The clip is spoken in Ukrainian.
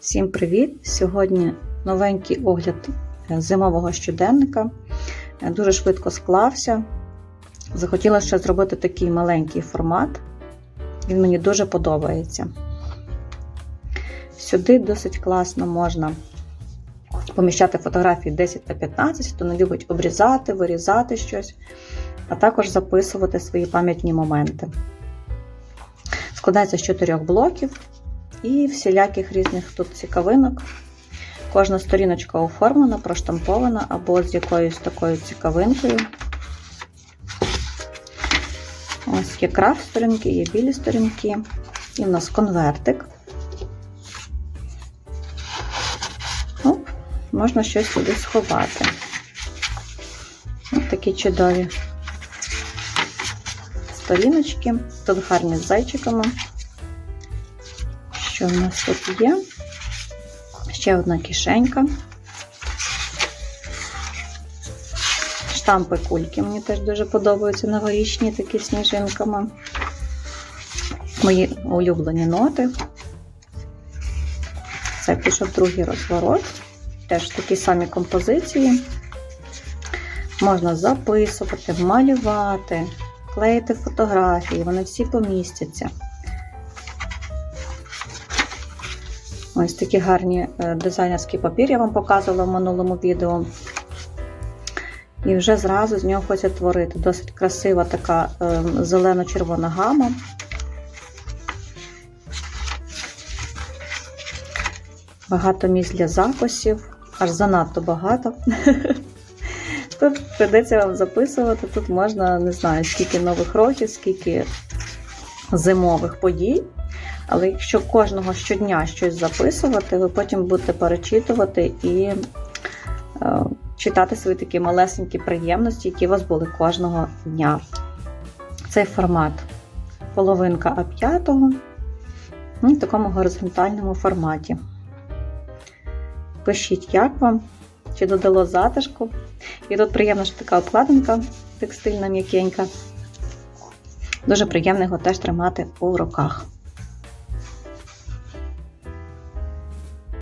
Всім привіт! Сьогодні новенький огляд е, зимового щоденника. Е, Дуже швидко склався. Захотіла ще зробити такий маленький формат. Він мені дуже подобається. Сюди досить класно можна поміщати фотографії 10 на 15, хто не любить обрізати, вирізати щось, а також записувати свої пам'ятні моменти. Складається з чотирьох блоків і всіляких різних тут цікавинок. Кожна сторіночка оформлена, проштампована або з якоюсь такою цікавинкою. Ось є крафт сторінки, є білі сторінки. І в нас конвертик. Оп, можна щось сюди сховати. Ось такі чудові сторіночки. Тут гарні з зайчиками. Що в нас тут є? Ще одна кишенька. Штампи кульки мені теж дуже подобаються новорічні, такі сніжинками. Мої улюблені ноти. Це пішов другий розворот. Теж такі самі композиції. Можна записувати, малювати, клеїти фотографії, вони всі помістяться. Ось такі гарні е, дизайнерські папір я вам показувала в минулому відео. І вже зразу з нього хочеться творити. Досить красива така е, зелено-червона гама. Багато місць для записів, аж занадто багато. Тут прийдеться вам записувати, тут можна, не знаю, скільки нових років, скільки зимових подій. Але якщо кожного щодня щось записувати, ви потім будете перечитувати і е, читати свої такі малесенькі приємності, які у вас були кожного дня. Цей формат половинка А5 в такому горизонтальному форматі. Пишіть, як вам, чи додало затишку. І тут приємна ж така обкладинка текстильна м'якенька. Дуже приємно його теж тримати у руках.